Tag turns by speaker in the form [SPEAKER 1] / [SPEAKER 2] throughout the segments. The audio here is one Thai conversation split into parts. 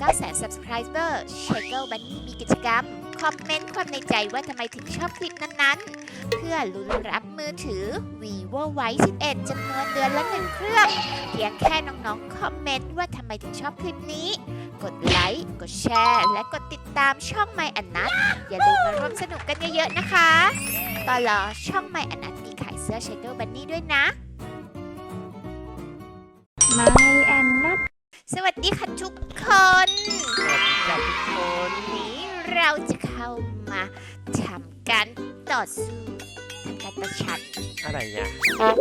[SPEAKER 1] 9แสน subscriber s h a k e Bunny มีกิจกรรม คอมเมนต์ความในใจว่าทำไมถึงชอบคลิปนั้นๆ เพื่อลุ้นรับมือถือ vivo y 11จำนวนเดือนละหนึ่งเครื่อง เพียงแค่น้องๆ คอมเมนต์ว่าทำไมถึงชอบคลิปนี้ กดไลค์ กดแชร์ และกดติดตามช่อง My อันนัทอย่าลืมมาร่วมสนุกกันเยอะๆนะคะตอนรอช่อง My อันนัทมีขายเสื้อ s h a k e Bunny ด้วยนะ
[SPEAKER 2] ไม่แอนนัท
[SPEAKER 1] สวัสดีค่ะทุกคน
[SPEAKER 3] สวัสดีครับทุกคน
[SPEAKER 1] วันนี้เราจะเข้ามาทำการต่อสู้ทำการประชัน
[SPEAKER 3] อะไรเนี่ย
[SPEAKER 1] การ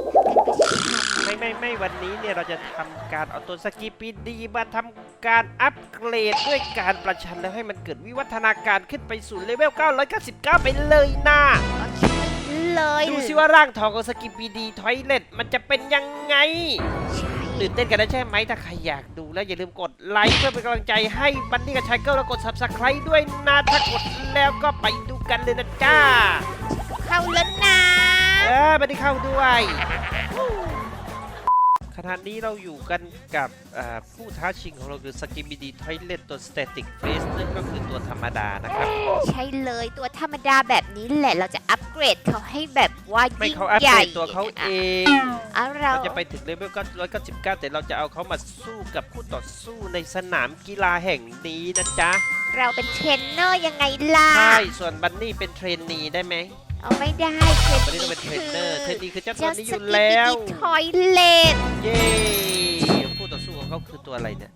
[SPEAKER 1] ประชัน
[SPEAKER 3] ไม่ไม่ไม่วันนี้เนี่ยเราจะทำการเอาตัวสกิปปีดีมาทำการอัปเกรดด้วยการประชันแล้วให้มันเกิดวิวัฒนาการขึ้นไปสู่เลเวล 999 ไปเลยนะ
[SPEAKER 1] ก็ใช่เลย
[SPEAKER 3] ดูสิว่าร่างทองของสกิปปีดีทอยเลตมันจะเป็นยังไง
[SPEAKER 1] ใช่
[SPEAKER 3] ตื่นเต้นกันนะใช่ไหมถ้าใครอยากดูแล้วอย่าลืมกดไลค์เพื่อเป็นกำลังใจให้บันนี่กับชายเกิลแล้วกด subscribe ด้วยนะถ้ากดแล้วก็ไปดูกันเลยนะจ้า
[SPEAKER 1] เข้าแล้วนะ
[SPEAKER 3] เออบันนี่เข้าด้วย ขณะนี้เราอยู่กันกับอ่าผู้ท้าชิงของเราคือสกิบิดีทอยเลตตัวสเตติกเฟสนั่นก็คือตัวธรรมดานะครับ
[SPEAKER 1] ใช่เลยตัวธรรมดาแบบนี้แหละเราจะอัปเกรดเขาให้แบบว่า
[SPEAKER 3] ไม่
[SPEAKER 1] ยิ่ง
[SPEAKER 3] เขาอัป
[SPEAKER 1] ให
[SPEAKER 3] เกร
[SPEAKER 1] ญ่
[SPEAKER 3] ดตัวเขาเอง
[SPEAKER 1] เอาเรา
[SPEAKER 3] เราจะไปถึงเลเวล999 แต่เราจะเอาเขามาสู้กับคู่ต่อสู้ในสนามกีฬาแห่งนี้นะจ๊ะ
[SPEAKER 1] เราเป็นเทรนเนอร์ยังไงล่ะ
[SPEAKER 3] ใช่ ส่วนบันนี่เป็นเทรนนีได้ไหม
[SPEAKER 1] เอาไม่ได้เทรน
[SPEAKER 3] บันนี่ต้องเป็นเทรนเนอร์เทรนนีคือเจ้าตัว
[SPEAKER 1] เจ้า
[SPEAKER 3] นี้
[SPEAKER 1] ส
[SPEAKER 3] อยู่
[SPEAKER 1] กิป
[SPEAKER 3] แล้ว
[SPEAKER 1] ปี้ทอยเลต
[SPEAKER 3] เย้คู่ต่อสู้ของเขาคือตัวอะไรเนี่ย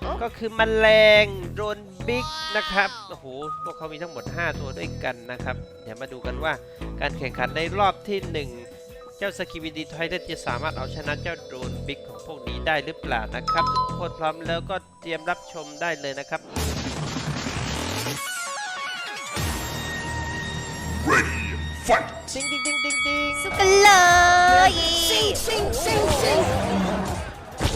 [SPEAKER 1] โอ้
[SPEAKER 3] ก็คือแมลงโดรนบิ๊กนะครับ โอ้โห พวกเขามีทั้งหมด 5 ตัวด้วยกันนะครับ เดี๋ยวมาดูกันว่าการแข่งขันในรอบที่ 1 เจ้าสกิบิดีไทเดจะสามารถเอาชนะเจ้าโดรนบิ๊กของพวกนี้ได้หรือเปล่านะครับ ทุกคนพร้อมแล้วก็เตรียมรับชมได้เลยนะครับ ดิงดิงดิงดิงดิง
[SPEAKER 1] สู้กันเลย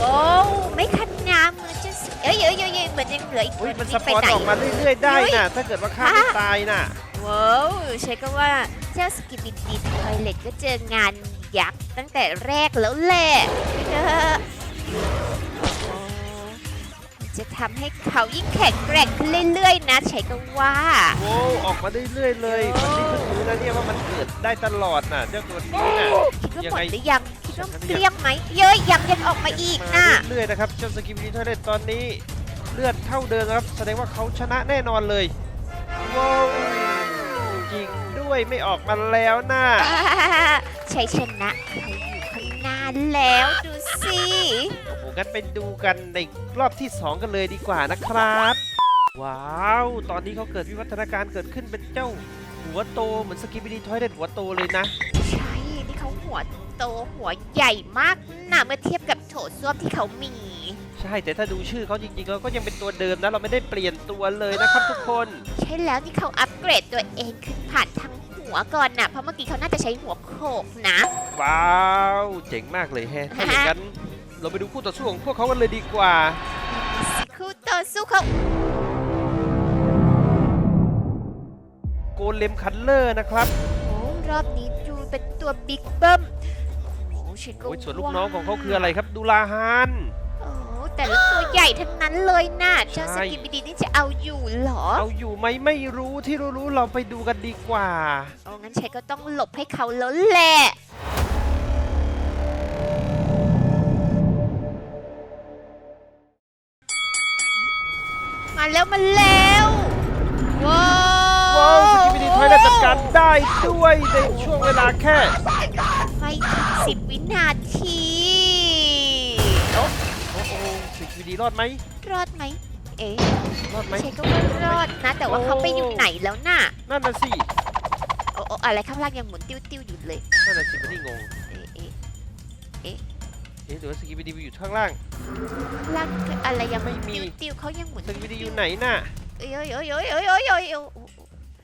[SPEAKER 1] ว้าวไม่คันน้ำมือจะเอ้ยเอ้ยเอ้ยเอ้ยเหมือนยังเหลืออีกค
[SPEAKER 3] อุ้ย
[SPEAKER 1] น
[SPEAKER 3] มันส
[SPEAKER 1] ที่
[SPEAKER 3] ป
[SPEAKER 1] ไป
[SPEAKER 3] อน
[SPEAKER 1] ไหน
[SPEAKER 3] ออกมาเรื่อยๆได้นะถ้าเกิดว่าฆ่าไม่ตายน่ะ
[SPEAKER 1] ว้าวใช้ก็ว่าเจ้าสกิปปิดีทอยเล็ตก็เจองานยักษ์ตั้งแต่แรกแล้วแหละเออโอ้ จะทำให้เขายิ่งแข็งแกร่งขึ้นเรื่อยๆนะใช้ก็ว่า
[SPEAKER 3] โว้วออกมาเรื่อยๆเลย มันนี่เพิ่งรู้นะเนี่ยว่ามันเกิดได้ตลอดน่ะเจ้าตัวนี้น่ะ
[SPEAKER 1] คิดว่า
[SPEAKER 3] ยัง
[SPEAKER 1] หม
[SPEAKER 3] ไง
[SPEAKER 1] ดหรือยังคิดว่าเกลี้ยงไหมเย้ยยังยังออกมาอีก
[SPEAKER 3] มา
[SPEAKER 1] นะ
[SPEAKER 3] เรื่อยๆนะครับเจ้าสกิมมินิทอยเลตตอนนี้ เลือดเท่าเดิมนะครับ แสดงว่าเขาชนะแน่นอนเลยว้าวจริงด้วยไม่ออกมาแล้วน่ะ
[SPEAKER 1] ชัยชนะเขาอยู่ข้างหน้าแล้วดูสิ
[SPEAKER 3] โอ้โหงั้นไปดูกันในรอบที่ 2 กันเลยดีกว่านะครับ ว้าว ตอนนี้เขาเกิดวิวัฒนาการเกิดขึ้นเป็นเจ้าหัวโตเหมือนสกิมมินิทอยเลตหัวโตเลยนะ
[SPEAKER 1] ใช่นี่เขาหัวโตหัวใหญ่มากนะเมื่อเทียบกับโถส้วมที่เขามี
[SPEAKER 3] ใช่แต่ถ้าดูชื่อเขาจริงๆแล้วก็ยังเป็นตัวเดิมนะเราไม่ได้เปลี่ยนตัวเลยนะครับทุกคน
[SPEAKER 1] ใช่แล้วนี่เขาอัปเกรดตัวเองขึ้นผ่านทางหัวก่อนนะเพราะเมื่อกี้เขาน่าจะใช้หัวโขกนะ
[SPEAKER 3] ว้าว เจ๋งมากเลยแฮะถ้าอย่างนั้น เราไปดูคู่ต่อสู้ของพวกเขากันเลยดีกว่า
[SPEAKER 1] คู่ต่อสู้เขา
[SPEAKER 3] โกเลมคัลเลอร์นะครับ
[SPEAKER 1] โอ้รอบนี้ดูเป็นตัวบิ๊กเบิ้มโอ้ฉันก็
[SPEAKER 3] โอ้ยส่วนลูกน้องของเขาคืออะไรครับดูลาฮาน
[SPEAKER 1] โอ้แต่ละตัวใหญ่ทั้งนั้นเลยนะเจ้า
[SPEAKER 3] ใช่
[SPEAKER 1] สกินบิดีนี่จะเอาอยู่เหรอ
[SPEAKER 3] เอาอยู่ไหมไม่รู้ที่รู้ๆเราไปดูกันดีกว่า
[SPEAKER 1] โอ้งั้นฉันก็ต้องหลบให้เขาแล้วแหละ มาแล้วมาแล้วว้าว
[SPEAKER 3] ว้าวสกิมินีทอยเลตจัดการได้ด้วยในช่วงเวลาแค่
[SPEAKER 1] ไม่ถึงสิบวินาทีโอ้
[SPEAKER 3] โอ้โหสกิมินีรอดไหม
[SPEAKER 1] รอดไหมเอ๊ะ
[SPEAKER 3] รอดไหม
[SPEAKER 1] ใช่ก็ว่ารอดนะ แต่ว่าเขาไปอยู่ไหนแล้วน่ะ
[SPEAKER 3] นั่นน่ะสิ
[SPEAKER 1] โอ้โอ้อะไรข้างล่างยังหมุนติ้วๆอยู่เลย
[SPEAKER 3] นั่นน่ะสิมันนี่งง
[SPEAKER 1] เอ๊ะเอ๊ะ
[SPEAKER 3] เอ๊ะหรือว่าสกิมินีไปอยู่ข้างล่าง
[SPEAKER 1] ล่างอะไรยัง
[SPEAKER 3] ไม่มี
[SPEAKER 1] ติ้วๆเขายังหมุน
[SPEAKER 3] สกิมินีอยู่ไหนน่ะ
[SPEAKER 1] เอ้ยเอ้ยเอ้ยเอ้ยเอ้ยเอ้ยเอ้ยเอ้ย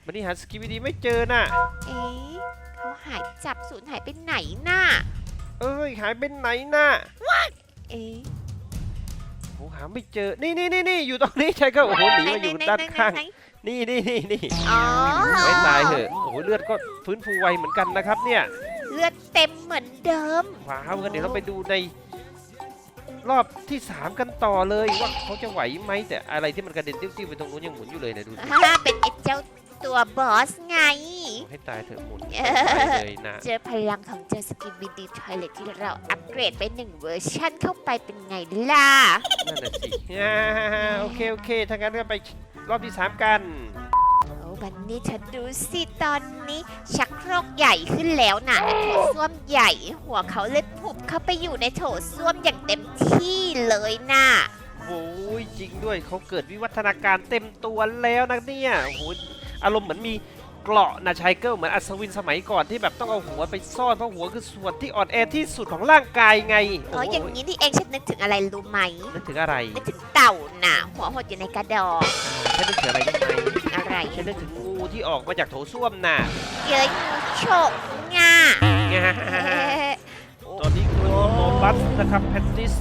[SPEAKER 3] มันนี่หาสกิมินีไม่เจอน่ะ
[SPEAKER 1] เอ๊ะเขาหายจับสูญหายไปไหนน่ะ
[SPEAKER 3] เอ้ยหายไปไหนน่ะ
[SPEAKER 1] เอ๊ะ
[SPEAKER 3] โอ้หาไม่เจอ นี่นี่นี่นี่อยู่ตรงนี้ใช่ก็โอ้โหหนีมาอยู่ด้านข้าง
[SPEAKER 1] ไหน
[SPEAKER 3] นี่นี่นี่นี่
[SPEAKER 1] อ๋อ
[SPEAKER 3] ไม่ตายเถอะโอ้โหเลือดก็ฟื้นฟูไวเหมือนกันนะครับเนี่ย
[SPEAKER 1] เลือดเต็มเหมือนเดิม
[SPEAKER 3] ว้าวงั้นเดี๋ยวเราไปดูในรอบที่ 3 กันต่อเลยว่าเขาจะไหวไหมแต่อะไรที่มันกระเด็นติ้วๆไปตรงนู้นยังหมุนอยู่เลยเนะดูสิ
[SPEAKER 1] อ่าเป็นไอ้เจ้าตัวบอสไง
[SPEAKER 3] เอาให้ตายเถอะหมุน
[SPEAKER 1] เอ
[SPEAKER 3] ไป
[SPEAKER 1] อ
[SPEAKER 3] เลยนะ
[SPEAKER 1] เจอพลังของเจ้าสกิบิดีทอยเลทที่เราอัปเกรดไปหนึ่งเวอร์ชันเข้าไปเป็นไงล่ะ
[SPEAKER 3] นั่นน่ะสิอ่าโอเค โอเคถ้างั้นก็ไปรอบที่ 3 กัน
[SPEAKER 1] โอ้วันนี้เธอดูสิตอนนี้ ชักโครกใหญ่ขึ้นแล้วนะโถส้วมใหญ่ หัวเขาเลยผุบเข้าไปอยู่ในโถส้วมอย่างเต็มที่เลยนะ
[SPEAKER 3] โอ้ยจริงด้วยเขาเกิดวิวัฒนาการเต็มตัวแล้วนะเนี่ยโอ้โหอารมณ์เหมือนมีเกราะนะชายเกิลเหมือนอัศวินสมัยก่อนที่แบบต้องเอาหัวไปซ่อนเพราะหัวคือส่วนที่อ่อนแอที่สุดของร่างกายไง
[SPEAKER 1] เอออย่างนี้นี่เองฉันนึกถึงอะไรรู้ไหม
[SPEAKER 3] นึกถึงอะไร
[SPEAKER 1] นึกถึงเต่าน่ะ หัวหดอยู่ในกระดอง
[SPEAKER 3] ฉันนึกถึงอะไรรู้ไหม
[SPEAKER 1] อะไร
[SPEAKER 3] ฉันนึกถึงงู ที่ออกมาจากโถส้วมน่ะ
[SPEAKER 1] เย้ยงูฉกง่าเอ๊ะ
[SPEAKER 3] ตอนนี้คือโนบัสนะครับแพนติส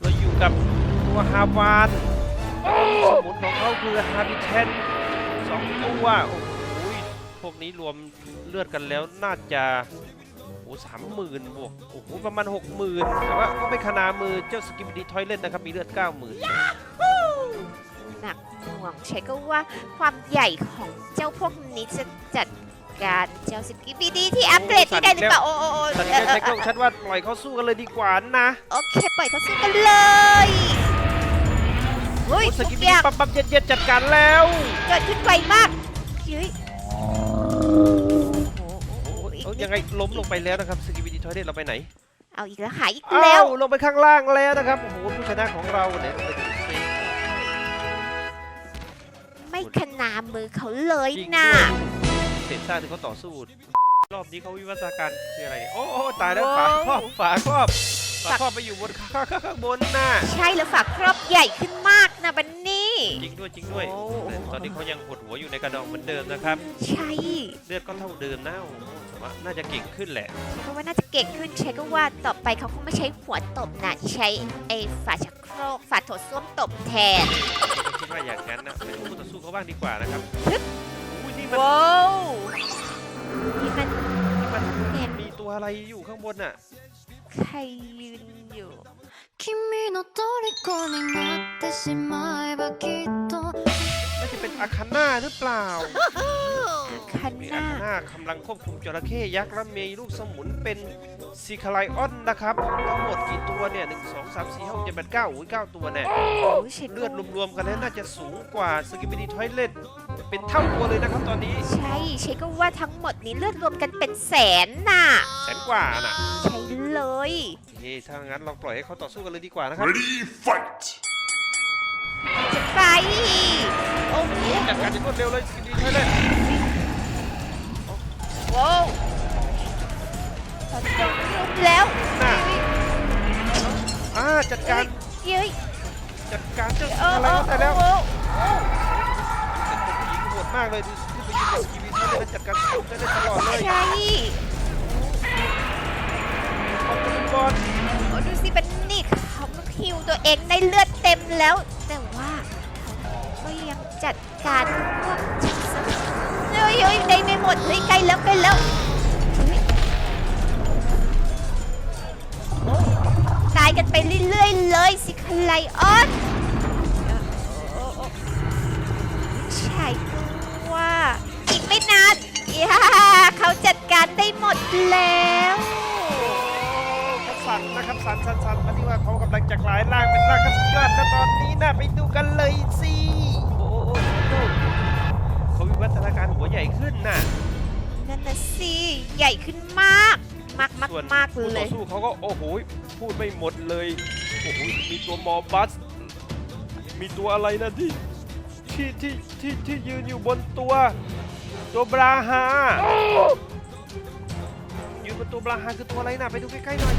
[SPEAKER 3] เราอยู่กับตัวฮาวานสมุนของเขาคือฮาบิเทนสองตัวโอ้โหพวกนี้รวมเลือดกันแล้วน่าจะโอ้สามหมื่นบวกโอ้โหประมาณหกหมื่นแต่ว่าก็ไม่ขนามือเจ้าสกิมดีทอยเล่นนะครับ มีเลือดเก้าหมื่น
[SPEAKER 1] หนักหน่วง ใช้ก็ว่าความใหญ่ของเจ้าพวกนี้จะจัดการเจ้าสกิบิดีที่อัปเกรดที่ได้หรือเปล่าโอ้โอ้โอ้
[SPEAKER 3] สัน
[SPEAKER 1] เอ
[SPEAKER 3] แค่
[SPEAKER 1] อเอ
[SPEAKER 3] ใช้
[SPEAKER 1] อ
[SPEAKER 3] กล้องฉันว่าปล่อยเขาสู้กันเลยดีกว่านะ
[SPEAKER 1] โอเคปล่อยเขาสู้กันเลยเฮ้ย
[SPEAKER 3] โอ้ส
[SPEAKER 1] ทุ
[SPEAKER 3] กิ
[SPEAKER 1] ก
[SPEAKER 3] ม
[SPEAKER 1] อ
[SPEAKER 3] ดี
[SPEAKER 1] ย่าง
[SPEAKER 3] ปั๊บปั๊บเย็นเย็นจัดการแล้ว
[SPEAKER 1] เกิดขึ้นไวมากเฮ้ยโอ้โห
[SPEAKER 3] โอ้ยเอายังไงล้มลงไปแล้วนะครับสกิมดีทอยเล่นเราไปไหน
[SPEAKER 1] เอาอีกแล้วหายอีก
[SPEAKER 3] อ้า
[SPEAKER 1] แล้ว
[SPEAKER 3] วลงไปข้างล่างแล้วนะครับโอ้โหผู้ชนะของเราเนี่ย ไปดูสิ
[SPEAKER 1] ไม่ขนามือเขาเลย
[SPEAKER 3] จริง
[SPEAKER 1] นะ
[SPEAKER 3] ด้วยเศษซากที่เขาต่อสู้รอบนี้เขาวิวัฒนาการคืออะไรเนี่ยโอ้โอ้ตายแล้วฝาครอบฝาครอบฝาครอบไปอยู่บนข้างข้างข้างบนน่ะ
[SPEAKER 1] ใช่แล้วฝากครอบใหญ่ขึ้นมากนะบันนี่
[SPEAKER 3] จริงด้วยจริงด้วย
[SPEAKER 1] โอ้
[SPEAKER 3] แต่ตอนนี้เขายังหดหัวอยู่ในกระดองเหมือนเดิมนะครับ
[SPEAKER 1] ใช่
[SPEAKER 3] เลือดก็เท่าเดิมนะโอ้โหแต่ว่าน่าจะเก่งขึ้นแหละ
[SPEAKER 1] เพราะว่าน่าจะเก่งขึ้นใช้ก็ว่าต่อไปเขาคงไม่ใช้หัวตบนะใช้ไอ้ฝาชักโครกฝาโถส้วมตบแทน
[SPEAKER 3] คิดว่าอย่างนั้นนะไปดูคู่ต่อสู้เขาบ้างดีกว่านะครับ
[SPEAKER 1] ฮึบ
[SPEAKER 3] อุ้ยนี่มัน
[SPEAKER 1] ว้าวนี่มัน
[SPEAKER 3] นี่มัน
[SPEAKER 1] เห็น
[SPEAKER 3] มีตัวอะไรอยู่ข้างบนน่ะ
[SPEAKER 1] ใครยืนอยู่
[SPEAKER 4] 君の虜になってしまえばきっと
[SPEAKER 3] น่าจะเป็นอาคาน่าหรือเปล่า
[SPEAKER 1] คัน
[SPEAKER 3] มี
[SPEAKER 1] ห
[SPEAKER 3] อา
[SPEAKER 1] น้า
[SPEAKER 3] คาน่ากำลังควบคุมจระเข้ยักษ์และมีลูกสมุนเป็น ซีคาไลออนนะครับ ทั้งหมดกี่ตัวเนี่ยหนึ่งสองสามสี่ห้าหกเจ็ดแปดเก้าอุ้ยเก้าตัวเนี่ย
[SPEAKER 1] โอ้ใช้
[SPEAKER 3] เลือดรวมๆกันแล้วน่าจะสูงกว่าสกิมิดีทอยเล็ตเป็นเท่าตัวเลยนะครับตอนนี้
[SPEAKER 1] ใช่ใช้ก็ว่าทั้งหมดนี้เลือดรวมกันเป็นแสนน่ะ
[SPEAKER 3] แสนกว่าน่ะ
[SPEAKER 1] ใช่เลย
[SPEAKER 3] โอเคถ้างั้นเราปล่อยให้เขาต่อสู้กันเลยดีกว่านะครับ
[SPEAKER 5] Ready, fight!
[SPEAKER 1] จะไปโอ้โห
[SPEAKER 3] จัดการอย่างรวดเร็วเลยสกิมิดีทอยเล็ต
[SPEAKER 1] ว้าวตอนโดนรุม แล้ว
[SPEAKER 3] น่ะอ่าจัดการ
[SPEAKER 1] เย้ย
[SPEAKER 3] จัดการเจ้า
[SPEAKER 1] เอ
[SPEAKER 3] ซี
[SPEAKER 1] อ
[SPEAKER 3] คา
[SPEAKER 1] เอ
[SPEAKER 3] ไลอ
[SPEAKER 1] อ
[SPEAKER 3] อน
[SPEAKER 1] เอ
[SPEAKER 3] ได้
[SPEAKER 1] อ
[SPEAKER 3] แล้ว
[SPEAKER 1] โอ้
[SPEAKER 3] เป็นผู้หญิงโหดมากเลยดูขึ้นไปยืนกับสกิมิดีทอยเล็ตจัดการได้ตลอดเลย
[SPEAKER 1] ใช่
[SPEAKER 3] ขอบคุณบอล
[SPEAKER 1] โอ้ดูสิบันนี่เขาก็ฮิวตัวเองได้เลือดเต็มแล้ว แต่ว่าเขาก็ยังจัดการพวกจักสเฮ้ยเฮ้ยได้ไม่หมดเลยใกล้แล้วใกล้แล้วายกันไปเรื่อยๆเลยสิคไลออนใช่ว่าอีกไม่นานย่าเขาจัดการได้หมดแล้ว
[SPEAKER 3] เขาสั่นนะครับสั่นสั่นสั่นมาที่ว่าเขากำลังจะกลายร่างเป็นร่างขั้นสุดยอดนะตอนนี้นะไปดูกันเลยสิโอ้โหดูเขาวิวัฒนาการหัวใหญ่ขึ้นน่ะ
[SPEAKER 1] นั่นน่ะสิใหญ่ขึ้นมากมากมากมากเล
[SPEAKER 3] ต่อยสู้เขาก็โอ้โห พูดไม่หมดเลย โอ้โห มีตัวมอบัส มีตัวอะไรนะที่ที่ที่ที่ที่ยืนอยู่บนตัว ตัวบราฮายืนบนตัวบราฮาคือตัวอะไรนะไปดูใกล้ๆหน่อย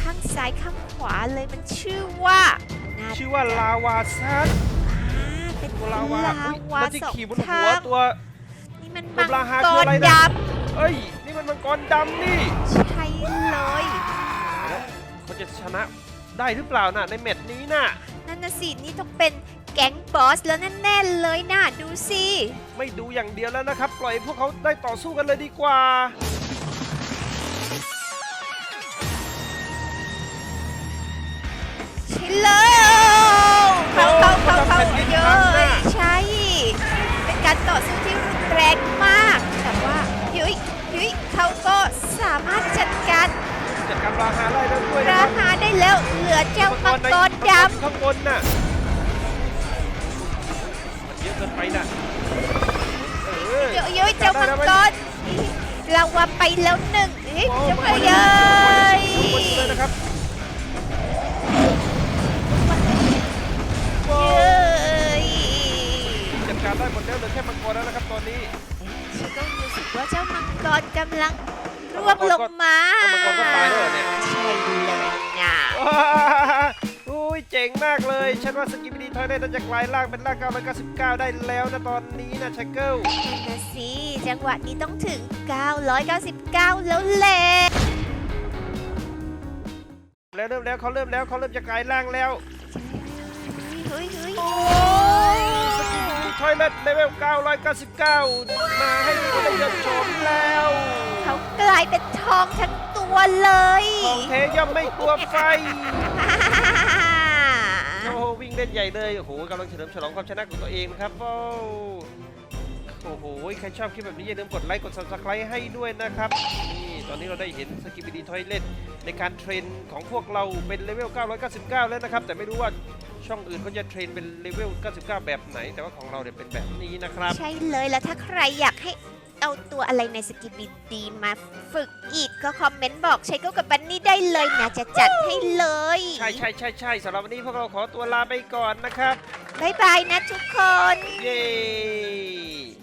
[SPEAKER 1] ข้างซ้ายข้างขวาเลยมันชื่อว่าน่า
[SPEAKER 3] ชื่อว่าลาวาซัน
[SPEAKER 1] อ่าเป็น
[SPEAKER 3] ตัว
[SPEAKER 1] ลา
[SPEAKER 3] ลาวาวาอุ๊ยแล้วที่
[SPEAKER 1] สอง
[SPEAKER 3] ขี่บน
[SPEAKER 1] ทา
[SPEAKER 3] หัว
[SPEAKER 1] ง
[SPEAKER 3] ตัว
[SPEAKER 1] นี่มัน
[SPEAKER 3] ตัว
[SPEAKER 1] มัง
[SPEAKER 3] ปลาหากคือ
[SPEAKER 1] ร
[SPEAKER 3] อะไร
[SPEAKER 1] ด
[SPEAKER 3] นะเอ้ย นี่มันมังกรดำนี่ำ
[SPEAKER 1] ใช่เลย
[SPEAKER 3] แล้ว เขาจะชนะได้หรือเปล่าน่ะในแมตช์นี้น่ะ
[SPEAKER 1] นั่นน่ะสินี่ต้องเป็นแก๊งบอสแล้วแน่ๆเลยนะดูสิ
[SPEAKER 3] ไม่ดูอย่างเดียวแล้วนะครับ ปล่อยพวกเขาได้ต่อสู้กันเลยดีกว่า
[SPEAKER 1] โโลเขา รรา
[SPEAKER 3] หาไล่แล้วด้วยนะ
[SPEAKER 1] รา
[SPEAKER 3] ครับ
[SPEAKER 1] หาได้แล้วเหลือเจ้ามังกรด
[SPEAKER 3] ข้างบนน่ะมันเยอะเกินไปน่ะเออำ
[SPEAKER 1] เดี๋ยวยุ้ยเจ้ามังกรเราว่าไปแล้วหนึ่งเฮ้ย
[SPEAKER 3] โอ้
[SPEAKER 1] เจ้า
[SPEAKER 3] มั
[SPEAKER 1] ไป
[SPEAKER 3] น
[SPEAKER 1] เย้ย
[SPEAKER 3] ข้างบนเลยนะครับ
[SPEAKER 1] เย้ย
[SPEAKER 3] จัดการได้หมดแล้วเหลือแค่มังกรแล้วนะครับตอนนี้
[SPEAKER 1] ฉันก็รู้สึกว่าเจ้ามังกรกำลัง ร่วงลงมา
[SPEAKER 3] เอามังกรก็ตายแล้วเหรอเนี่ย
[SPEAKER 1] ใช่เลยนะ
[SPEAKER 3] ว้าอุ้ยเจ๋งมากเลย ฉันว่าสกิปดีทอยได้น่าจะกลายร่างเป็นร่าง999 ได้แล้วนะตอนนี้นะชักเกิล
[SPEAKER 1] นั่นนะสิจังหวะนี้ต้องถึง 999 แล้วแหละ
[SPEAKER 3] แล้วเริ่มแล้วเขาเริ่มแล้วเขาเริ่มจะกลายร่างแล้ว
[SPEAKER 1] เฮ้ยเฮ้ย
[SPEAKER 3] โอ้สกิปดีทอยเล็ตเลเวล999 มาให้ผู้ได้า
[SPEAKER 1] กลายเป็นทองทั้งตัวเลย
[SPEAKER 3] ของเทย่อมไม่กลัวไฟ โอ้โหวิ่งเล่นใหญ่เลย โอ้โหกำลังเฉลิมฉลองความชนะของตัวเองนะครับโอ้โอ้โห ใครชอบคลิปแบบนี้อย่าลืมกดไลค์ กด subscribe ให้ด้วยนะครับ นี่ ตอนนี้เราได้เห็นสกิปดีทอยเล่นในการเทรนของพวกเราเป็นเลเวล 999 แล้วนะครับ แต่ไม่รู้ว่าช่องอื่นเขาจะเทรนเป็นเลเวล 99 แบบไหน แต่ว่าของเราเนี่ยเป็นแบบนี้นะครับ
[SPEAKER 1] ใช่เลยแล้วถ้าใครอยากให้ เอาตัวอะไรในสกิปบิดีมาฝึกอีกก็คอมเมนต์บอกใช้ก็กับบันนี่ได้เลยนะจะจัดให้เลย
[SPEAKER 3] ใช่ใช่ใช่ใช่สำหรับวันนี้พวกเราขอตัวลาไปก่อนนะครับ
[SPEAKER 1] บ๊ายบายนะทุกคน
[SPEAKER 3] เย้